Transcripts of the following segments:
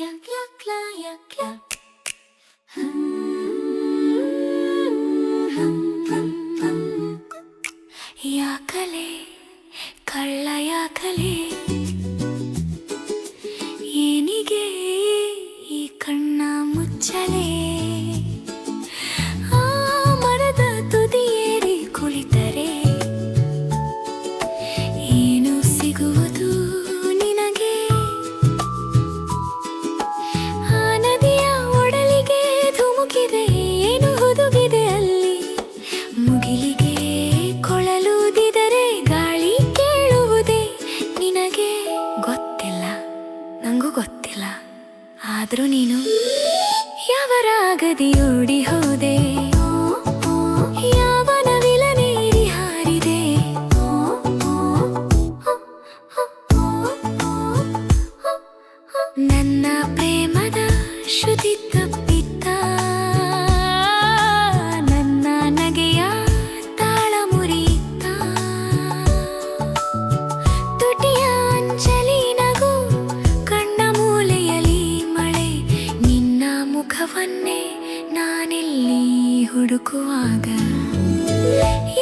Yak yak la yak yak. Hum. ಆದರೂ ನೀನು ಯಾವ ರಾಗದಿ ಓಡಿ ಹೋದೆ?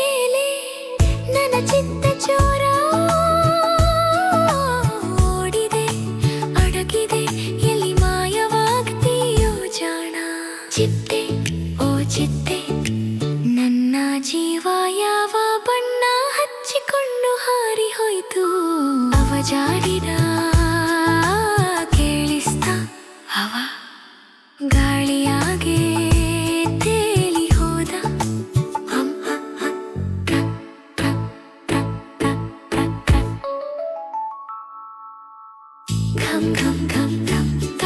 ఏలే నన్న చింత చోళ 康康康康。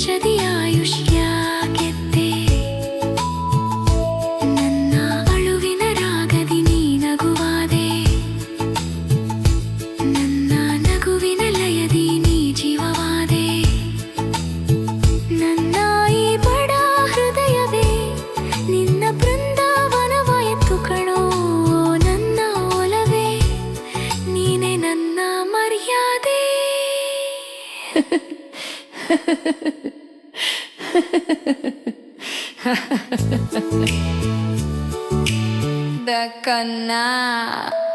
ಗಿರಿಜದಿ ಆಯುಷ್ಯಾಗೆದ್ದೆ. ನನ್ನ ಅಳುವಿನ ರಾಗದಿ ನೀ ನಗುವಾದೆ ನನ್ನ ನಗುವಿನ ಲಯದಿ ನೀ ಜೀವವಾದೆ. ನನ್ನ ಈ ಬಡ ಹೃದಯವೇ, ನಿನ್ನ ಬೃಂದಾವನವಾಯಿತು ಕಣೋ ನನ್ನ ಒಲವೇ. ನೀನೆ ನನ್ನ ಮರ್ಯಾದೆ. Доконав.